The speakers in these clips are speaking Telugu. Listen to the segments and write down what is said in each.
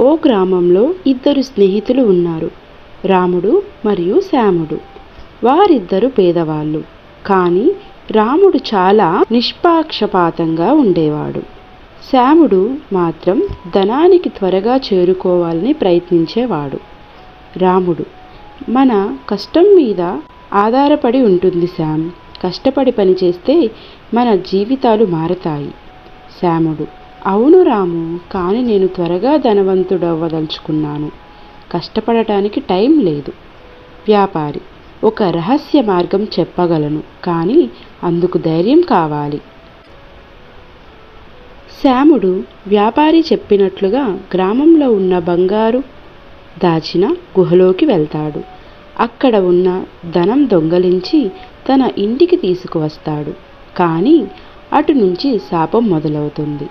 ఓ గ్రామంలో ఇద్దరు స్నేహితులు ఉన్నారు. రాముడు మరియు శ్యాముడు. వారిద్దరు పేదవాళ్ళు. కానీ రాముడు చాలా నిష్పాక్షపాతంగా ఉండేవాడు. శ్యాముడు మాత్రం ధనానికి త్వరగా చేరుకోవాలని ప్రయత్నించేవాడు. రాముడు మన కష్టం మీద ఆధారపడి ఉంటుంది శ్యామ్. కష్టపడి పనిచేస్తే మన జీవితాలు మారతాయి. శ్యాముడు అవును రాము కానీ నేను త్వరగా ధనవంతుడవ్వదలుచుకున్నాను. కష్టపడటానికి టైం లేదు. వ్యాపారి ఒక రహస్య మార్గం చెప్పగలను కానీ అందుకు ధైర్యం కావాలి. శ్యాముడు వ్యాపారి చెప్పినట్లుగా గ్రామంలో ఉన్న బంగారు దాచిన గుహలోకి వెళ్తాడు. అక్కడ ఉన్న ధనం దొంగలించి తన ఇంటికి తీసుకువస్తాడు. కానీ అటు నుంచి శాపం మొదలవుతుంది.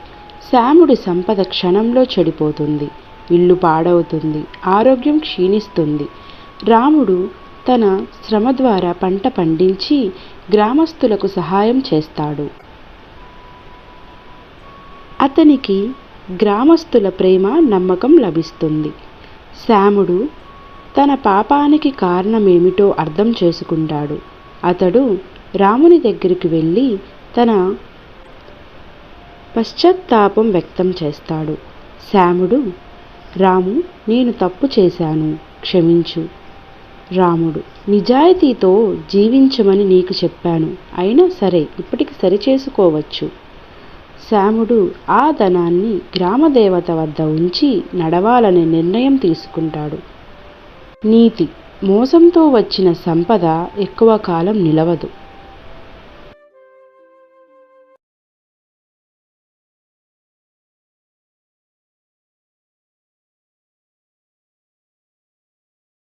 శ్యాముడి సంపద క్షణంలో చెడిపోతుంది. ఇల్లు పాడవుతుంది. ఆరోగ్యం క్షీణిస్తుంది. రాముడు తన శ్రమ ద్వారా పంట పండించి గ్రామస్తులకు సహాయం చేస్తాడు. అతనికి గ్రామస్తుల ప్రేమ నమ్మకం లభిస్తుంది. శ్యాముడు తన పాపానికి కారణమేమిటో అర్థం చేసుకుంటాడు. అతడు రాముని దగ్గరికి వెళ్ళి తన పశ్చాత్తాపం వ్యక్తం చేస్తాడు. శ్యాముడు రాము నేను తప్పు చేశాను. క్షమించు. రాముడు నిజాయితీతో జీవించమని నీకు చెప్పాను. అయినా సరే ఇప్పటికి సరిచేసుకోవచ్చు. శ్యాముడు ఆ ధనాన్ని గ్రామదేవత వద్ద ఉంచి నడవాలనే నిర్ణయం తీసుకుంటాడు. నీతి మోసంతో వచ్చిన సంపద ఎక్కువ కాలం నిలవదు.